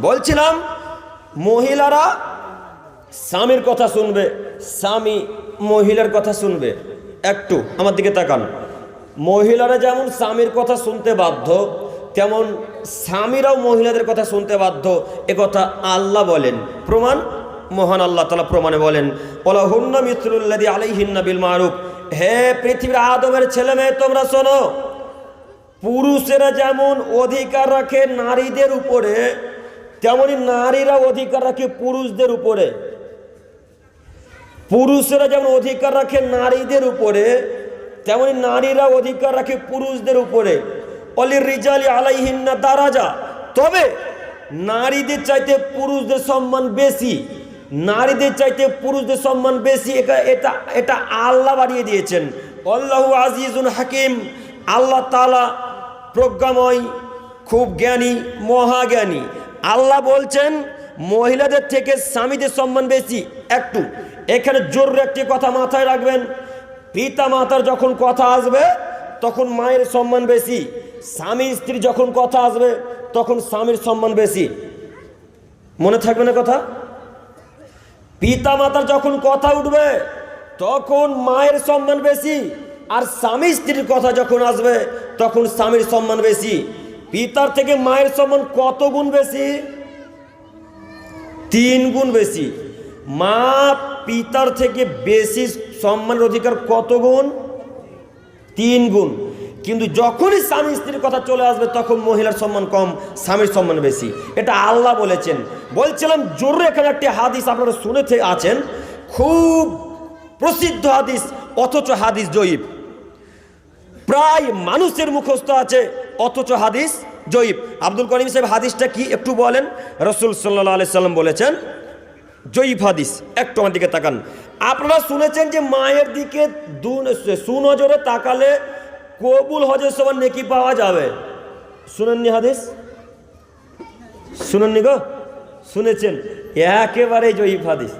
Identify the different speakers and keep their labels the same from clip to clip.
Speaker 1: বলছিলাম, মহিলারা স্বামীর কথা শুনবে, স্বামী মহিলার কথা শুনবে। একটু আমার দিকে তাকান। মহিলারা যেমন স্বামীর কথা শুনতে বাধ্য, তেমন স্বামীরাও মহিলাদের কথা শুনতে বাধ্য। কথা আল্লাহ বলেন। প্রমাণ? মহান আল্লাহ তালা প্রমাণে বলেন ওলা হুন্না মিত্রুল্লাদি আলাইহিন্না বিল মারুফ। হে পৃথিবীর আদমের ছেলে মেয়ে তোমরা শোনো, পুরুষেরা যেমন অধিকার রাখে নারীদের উপরে তেমনি নারীরা অধিকার রাখে, পুরুষদের উপরে। পুরুষেরা যেমন অধিকার রাখে নারীদের উপরে তেমনি নারীরা অধিকার রাখে পুরুষদের উপরে। অলির রিজালি আলাইহিন্না দারাজা। তবে নারীদের চাইতে পুরুষদের সম্মান বেশি, নারীদের চাইতে পুরুষদের সম্মান বেশি এটা এটা এটা আল্লাহ বাড়িয়ে দিয়েছেন। আল্লাহ আজিজুল হাকিম। আল্লাহ তালা প্রজ্ঞাময়, খুব জ্ঞানী, মহাজ্ঞানী। আল্লাহ বলছেন, মহিলাদের থেকে স্বামীদের সম্মান বেশি। একটু, এখানে জোর একটি কথা মাথায় রাখবেন। পিতা মাতার যখন কথা আসবে, তখন মায়ের সম্মান বেশি। স্বামী স্ত্রী যখন কথা আসবে, তখন স্বামীর সম্মান বেশি। মনে থাকবে না কথা? পিতা মাতার যখন কথা উঠবে, তখন মায়ের সম্মান বেশি, আর স্বামী, স্ত্রীর কথা যখন আসবে, তখন স্বামীর সম্মান বেশি। পিতার থেকে মায়ের সম্মান কত গুণ বেশি? তিন গুণ বেশি। মা পিতার থেকে বেশি সম্মানের অধিকার কত গুণ? তিন গুণ। কিন্তু যখনই স্বামী স্ত্রীর কথা চলে আসবে, তখন মহিলার সম্মান কম, স্বামীর সম্মান বেশি। এটা আল্লাহ বলেছেন। বলছিলাম জোরে এখানে একটি হাদিস আপনারা শুনে আছেন। খুব প্রসিদ্ধ হাদিস, অথচ হাদিস জয়ীব। প্রায় মানুষের মুখস্থ আছে অথচ হাদিস জয়ীব। আব্দুল করিম সাহেব হাদিসটা কি একটু বলেন? রসুল সাল্লাহ আলি সাল্লাম বলেছেন, জয়ীব হাদিস, একটু আমার দিকে তাকান। আপনারা শুনেছেন যে মায়ের দিকে দু সুনজরে তাকালে কবুল হজের সময় নেকি পাওয়া যাবে? শুনেননি হাদিস? শুনেননি গো? শুনেছেন। একেবারে জয়ীব হাদিস।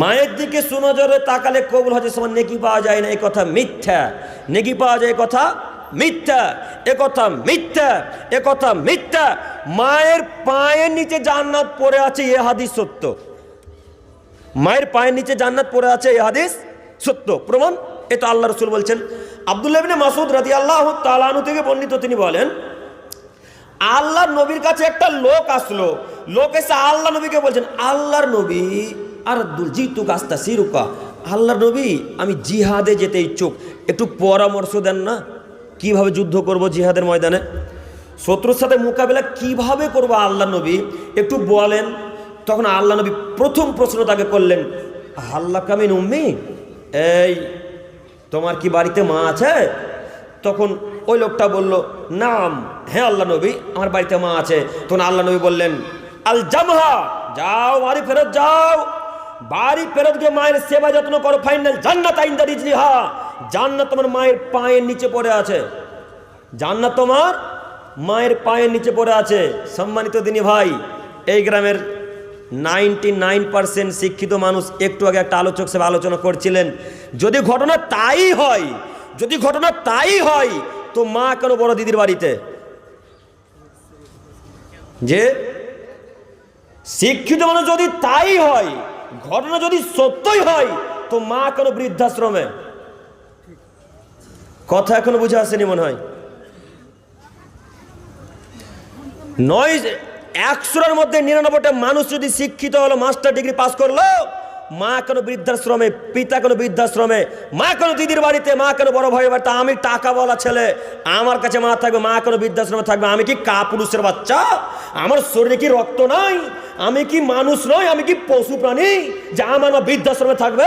Speaker 1: মায়ের দিকে সুনজরে তাকালে কবুল হজের সময় নেকি পাওয়া যায় না এই কথা মিথ্যা। নেকি পাওয়া যায় কথা মিথ্যা, এ কথা মিথ্যা, এ কথা মিথ্যা। মায়ের পায়ের নিচে জান্নাত পড়ে আছে, এ হাদিস সত্য। মায়ের পায়ের নিচে জান্নাত পড়ে আছে, এ হাদিস সত্য। প্রমাণ এটা আল্লাহ রসুল বলছেন। আব্দুল্লাহ ইবনে মাসুদ রাজি আল্লাহ তালানু থেকে বর্ণিত, তিনি বলেন, আল্লাহ নবীর কাছে একটা লোক আসলো। লোক এসে আল্লাহ নবীকে বলছেন, আল্লাহর নবী, আর জিতু গাছটা সিরুকা। আল্লাহর নবী, আমি জিহাদে যেতে ইচ্ছুক। একটু পরামর্শ দেন না? কীভাবে যুদ্ধ করব জিহাদের ময়দানে? শত্রুর সাথে মোকাবেলা কীভাবে করব আল্লাহ নবী? একটু বলেন। তখন আল্লাহ নবী প্রথম প্রশ্ন তাকে করলেন, হাল্লা কামিন উম্মি? এই, তোমার কি বাড়িতে মা আছে? তখন ওই লোকটা বলল, নাম হ্যাঁ আল্লাহ নবী, আমার বাড়িতে মা আছে। তখন আল্লাহ নবী বললেন আল জামহা যাও, বাড়ি ফেরত যাও। বাড়ি ফেরত গিয়ে মায়ের সেবা যত্ন করো, ফাইনাল জান্নাত আইন্দা রিজলিহা। জান্নাত তোমার মায়ের পায়ের নিচে পড়ে আছে। জান্নাত তোমার মায়ের পায়ের নিচে পড়ে আছে। সম্মানিত দিনী ভাই, এই গ্রামের নাইনটি নাইন পার্সেন্ট শিক্ষিত মানুষ একটু আগে একটা আলোচক সাহেব আলোচনা করছিলেন, যদি ঘটনা তাই হয়, যদি ঘটনা তাই হয়, তো মা কেন বড় দিদির বাড়িতে? যে শিক্ষিত মানুষ যদি তাই হয়, ঘটনা যদি সত্যই হয়, তো মা কেন বৃদ্ধাশ্রমে? কথা এখনও বুঝে আসেনি মনে হয়। নয়, একশোর মধ্যে নিরানব্বইটা মানুষ যদি শিক্ষিত হলো, মাস্টার ডিগ্রি পাস করল, মা কেন বৃদ্ধাশ্রমে, পিতা কেন বৃদ্ধাশ্রমে, মা কেন দিদির বাড়িতে, মা কেন বড় ভাইয়ের বাড়িতে, আমি টাকা বলা ছেলে, আমার কাছে মা থাকবে, মা কেন বৃদ্ধাশ্রমে থাকবে, আমি কি কা পুরুষের বাচ্চা? আমার শরীরে কি রক্ত নাই? আমি কি মানুষ নই? আমি কি পশু প্রাণী? যা আমার বৃদ্ধাশ্রমে থাকবে,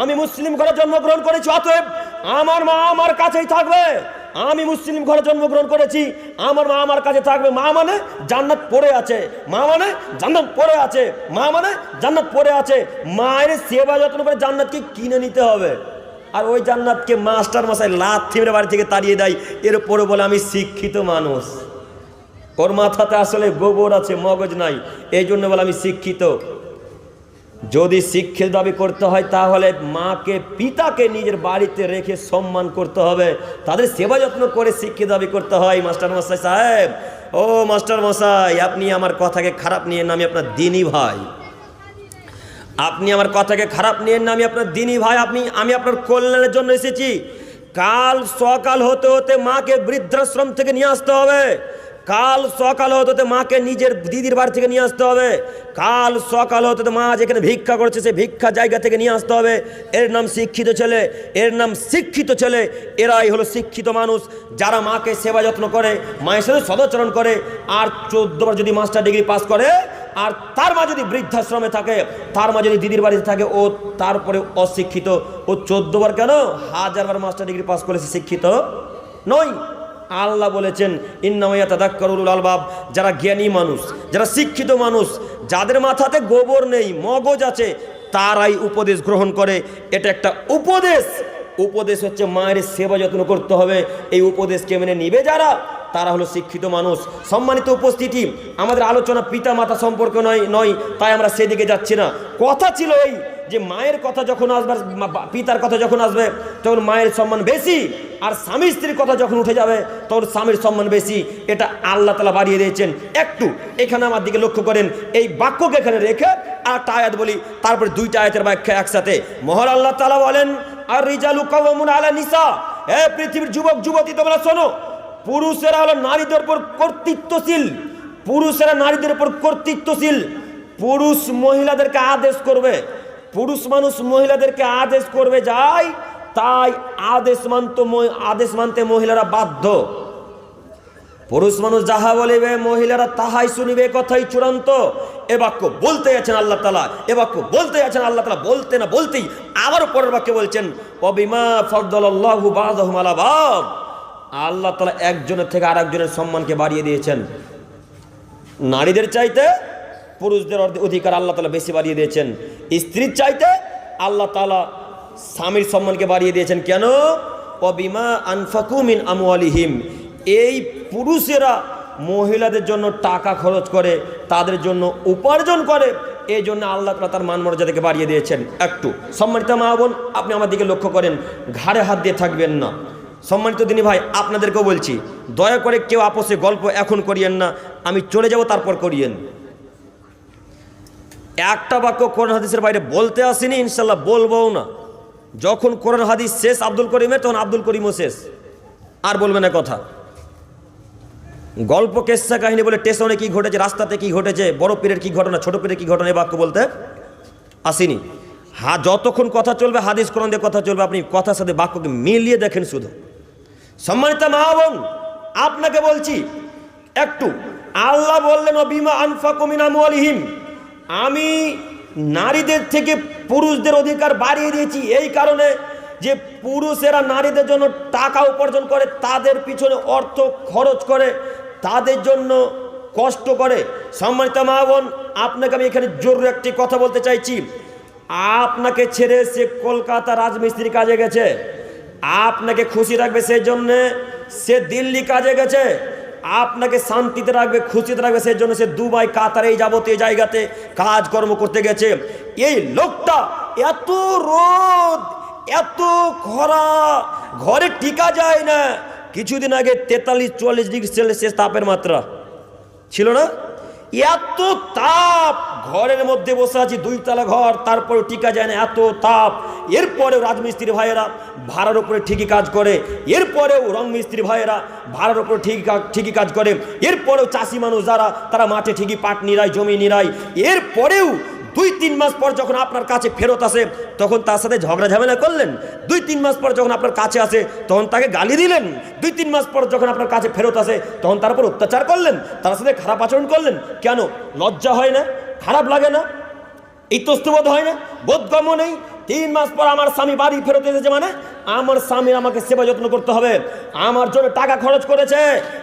Speaker 1: আমি মুসলিম ঘরে জন্মগ্রহণ করেছি, অতএব আমার মা আমার কাছেই থাকবে। আমি মুসলিম ঘরে জন্মগ্রহণ করেছি। আমার মা আমার কাছে থাকবে। মা মানে জান্নাত পড়ে আছে। মা মানে জান্নাত পড়ে আছে। মা মানে জান্নাত পড়ে আছে। মায়ের সেবা যত্ন করে জান্নাতকে কিনে নিতে হবে। আর ওই জান্নাতকে মাস্টার মশাই লাথ থিমড়ে বাড়ি থেকে তাড়িয়ে দেয়। এর পরে বলে, আমি শিক্ষিত মানুষ। ওর মাথাতে আসলে গোবর আছে, মগজ নাই। এই জন্য বলে, আমি শিক্ষিত। যদি শিক্ষিত দাবি করতে হয়, তাহলে মাকে, পিতাকে নিজের বাড়িতে রেখে সম্মান করতে হবে। তাদের সেবা যত্ন করে শিক্ষিত দাবি করতে হয়, মাস্টার মশাই সাহেব। ও মাস্টার মশাই, আপনি আমার কথাকে খারাপ নিয়ে না আমি আপনার দিনই ভাই। আপনি আমার কথাকে খারাপ নিয়ে না আমি আপনার দিনই ভাই, আপনি, আমি আপনার কল্যাণের জন্য এসেছি। কাল সকাল হতে হতে মাকে বৃদ্ধাশ্রম থেকে নিয়ে আসতে হবে। কাল সকাল হতে মাকে নিজের দিদির বাড়ি থেকে নিয়ে আসতে হবে। কাল সকাল হতে হতে মা যেখানে ভিক্ষা করছে সে ভিক্ষা জায়গা থেকে নিয়ে আসতে হবে। এর নাম শিক্ষিত ছেলে, এর নাম শিক্ষিত ছেলে, এরাই হলো শিক্ষিত মানুষ। যারা মাকে সেবা যত্ন করে, মায়ের সাথে সদাচরণ করে, আর চোদ্দবার যদি মাস্টার ডিগ্রি পাস করে, আর তার মা যদি বৃদ্ধাশ্রমে থাকে, তার মা যদি দিদির বাড়িতে থাকে, ও তারপরে অশিক্ষিত। ও চোদ্দবার কেন? হাজারবার মাস্টার ডিগ্রি পাস করেছে শিক্ষিত নয়। আল্লাহ বলেছেন ইন্নামাইয়া তাদাক্কারুল আলবাব যারা জ্ঞানী মানুষ, যারা শিক্ষিত মানুষ, যাদের মাথাতে গোবর নেই, মগজ আছে, তারাই উপদেশ গ্রহণ করে। এটা একটা উপদেশ। উপদেশ হচ্ছে মায়ের সেবা যত্ন করতে হবে। এই উপদেশকে মেনে নিবে যারা, তারা হলো শিক্ষিত মানুষ। সম্মানিত উপস্থিতি, আমাদের আলোচনা পিতা মাতা সম্পর্কে নয় নয়, তাই আমরা সেদিকে যাচ্ছি না। কথা ছিল এই যে, মায়ের কথা যখন আসবে পিতার কথা যখন আসবে, তখন মায়ের সম্মান বেশি। আর স্বামী স্ত্রীর কথা যখন উঠে যাবে, তখন স্বামীর সম্মান বেশি। এটা আল্লাহ তালা বাড়িয়ে দিয়েছেন। একটু এখানে আমার দিকে লক্ষ্য করেন। এই বাক্যকে এখানে রেখে আর আয়াত বলি। তারপরে দুইটা আয়াতের ব্যাখ্যা একসাথে। মহর আল্লাহ তালা বলেন আর রিজালু কওয়ামুন আলা নিসা। এ পৃথিবীর যুবক, যুবতী, তোমরা শোনো। পুরুষেরা হলো নারীদের উপর কর্তৃত্বশীল। পুরুষেরা নারীদের উপর কর্তৃত্বশীল। পুরুষ মহিলাদেরকে আদেশ করবে। পুরুষ মানুষ মহিলাদেরকে আদেশ করবে, যাই তাই আদেশ মানত আদেশ মানতে মহিলারা বাধ্য। পুরুষ মানুষ যাহা বলিবে, মহিলারা তাহাই শুনিবে, কথাই চূড়ান্ত। এ বাক্য বলতে আছেন আল্লাহ তালা এ বাক্য বলতে আছেন আল্লাহ তালা বলতে না বলতেই আবার পরের বাক্যে বলছেন, অবিমা ফরদুল্লাহু বাদহুম আলা বাদ। আল্লাহ তালা একজনের থেকে আর একজনের সম্মানকে বাড়িয়ে দিয়েছেন। নারীদের চাইতে পুরুষদের অধিকার আল্লাহ তালা বেশি বাড়িয়ে দিয়েছেন। স্ত্রীর চাইতে আল্লাহ তালা স্বামীর সম্মানকে বাড়িয়ে দিয়েছেন কেন? অবিমা আনফাকুমিন আমওয়ালিহিম। এই পুরুষেরা মহিলাদের জন্য টাকা খরচ করে, তাদের জন্য উপার্জন করে, এই জন্য আল্লাহ তালা তার মান মর্যাদাকে বাড়িয়ে দিয়েছেন। একটু সম্মানিত মা বোন, আপনি আমার দিকে লক্ষ্য করেন, ঘাড়ে হাত দিয়ে থাকবেন না। সম্মানিত দিনী ভাই, আপনাদেরকেও বলছি, দয়া করে কেউ আপোষে গল্প এখন করিয়েন না, আমি চলে যাব তারপর করিয়েন। একটা বাক্য কোরআন হাদিসের বাইরে বলতে আসিনি ইনশাল্লাহ বলবও না। যখন কোরআন হাদিস শেষ, আব্দুল করিমের, তখন আব্দুল করিমও শেষ। আর বলবে না কথা। গল্প কেসা কাহিনী বলে স্টেশনে কি ঘটেছে, রাস্তাতে কি ঘটেছে, বড় পীরের কি ঘটনা, ছোট পীরের কি ঘটনা, এই বাক্য বলতে আসিনি। হা, যতক্ষণ কথা চলবে, হাদিস, কোরআন দিয়ে কথা চলবে, আপনি কথার সাথে বাক্যকে মিলিয়ে দেখেন শুধু। সম্মানিত মা বোন, আপনাকে বলছি, একটু, আল্লাহ বললেন আমি নারীদের থেকে পুরুষদের অধিকার বাড়িয়ে দিয়েছি। এই কারণে যে পুরুষেরা নারীদের জন্য টাকা উপার্জন করে, তাদের পিছনে অর্থ খরচ করে, তাদের জন্য কষ্ট করে। সম্মানিত মা বোন, আপনাকে আমি এখানে জরুরি একটি কথা বলতে চাইছি। আপনাকে ছেড়ে সে কলকাতা রাজমিস্ত্রি কাজে গেছে। আপনাকে খুশি রাখবে সেই জন্যে সে দিল্লি কাজে গেছে। আপনাকে শান্তিতে রাখবে, খুশিতে রাখবে সেই জন্য সে দুবাই, কাতার, এই যাবতীয় জায়গাতে কাজকর্ম করতে গেছে। এই লোকটা এত রোদ, এত খরা, ঘরে টিকা যায় না। কিছুদিন আগে তেতাল্লিশ, চুয়াল্লিশ ডিগ্রি সেলসিয়াস তাপের মাত্রা। ছিল না? এত তাপ! ঘরের মধ্যে বসে আছি, দুইতলা ঘর তারপরে টিকা যায় না, এত তাপ! এরপরেও রাজমিস্ত্রি ভাইয়েরা ভাড়ার উপরে ঠিকই কাজ করে, এরপরেও রং মিস্ত্রি ভাইয়েরা ভাড়ার উপরে ঠিকই ঠিকই কাজ করে, এরপরেও চাষি মানুষ যারা, তারা মাঠে ঠিকই পাট নিরায়, জমি নিরায়, এরপরেও দুই তিন মাস পর যখন আপনার কাছে ফেরত আসে, তখন তার সাথে ঝগড়া ঝামেলা করলেন। দুই তিন মাস পর যখন আপনার কাছে আসে, তখন তাকে গালি দিলেন। দুই তিন মাস পর যখন আপনার কাছে ফেরত আসে, তখন তার উপর অত্যাচার করলেন, তার সাথে খারাপ আচরণ করলেন। কেন? লজ্জা হয় না? খারাপ লাগে না? ইতস্তবোধ হয় না? বোধগম্য নেই? তিন মাস পর আমার স্বামী বাড়ি ফেরত এসেছে মানে আমার স্বামীর আমাকে সেবা যত্ন করতে হবে। আমার জন্য টাকা খরচ করেছে।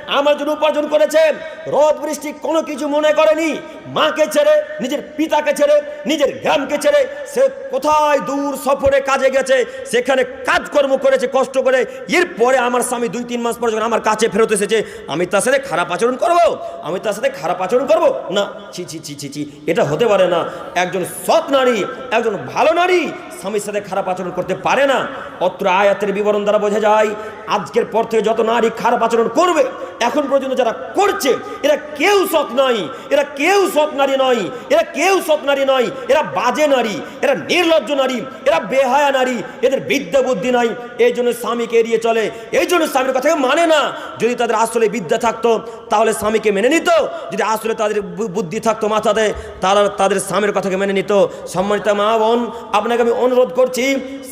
Speaker 1: আমার জন্য উপার্জন করেছে। রোদ বৃষ্টি কোনো কিছু মনে করেনি। মাকে ছেড়ে, নিজের পিতাকে ছেড়ে, নিজের গ্রামকে ছেড়ে সে কোথায় দূর সফরে কাজে গেছে, সেখানে কাজকর্ম করেছে, কষ্ট করে। এরপরে আমার স্বামী দুই, তিন মাস পরে যখন আমার কাছে ফেরত এসেছে, আমি তার সাথে খারাপ আচরণ করব? আমি তার সাথে খারাপ আচরণ করব? না, ছি ছি ছি ছি ছি, এটা হতে পারে না। একজন সৎ নারী, একজন ভালো নারী স্বামীর সাথে খারাপ আচরণ করতে পারে না। অত্র আয়াতের বিবরণ দ্বারা বোঝা যায়, আজকের পর থেকে যত নারী খারাপ আচরণ করবে, এখন পর্যন্ত যারা করছে, এরা কেউ সৎ নয় এরা কেউ সৎ নারী নয়, এরা কেউ সৎ নারী নয়, এরা বাজে নারী, এরা নির্লজ্জ নারী, এরা বেহায়া নারী, এদের বিদ্যা বুদ্ধি নাই, এই জন্য স্বামীকে এড়িয়ে চলে, এই জন্য স্বামীর কথাকে মানে না। যদি তাদের আসলে বিদ্যা থাকতো, তাহলে স্বামীকে মেনে নিত, যদি আসলে তাদের বুদ্ধি থাকতো মাথাতে তারা তাদের স্বামীর কথাকে মেনে নিত। সম্মানিত মা বোন, আপনাকে আমি অনুরোধ করছি,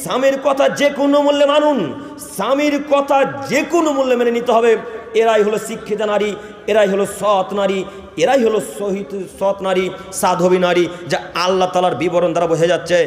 Speaker 1: স্বামীর কথা যে কোনো মূল্যে মানুন। স্বামীর কথা যে কোনো মূল্যে মেনে নিতে হবে। এরাই হলো শিক্ষিত নারী, এরাই হলো সৎ নারী, এরাই হলো সহিত সৎ নারী, সাধবী নারী, যা আল্লাহ তালার বিবরণ দ্বারা বোঝা যাচ্ছে।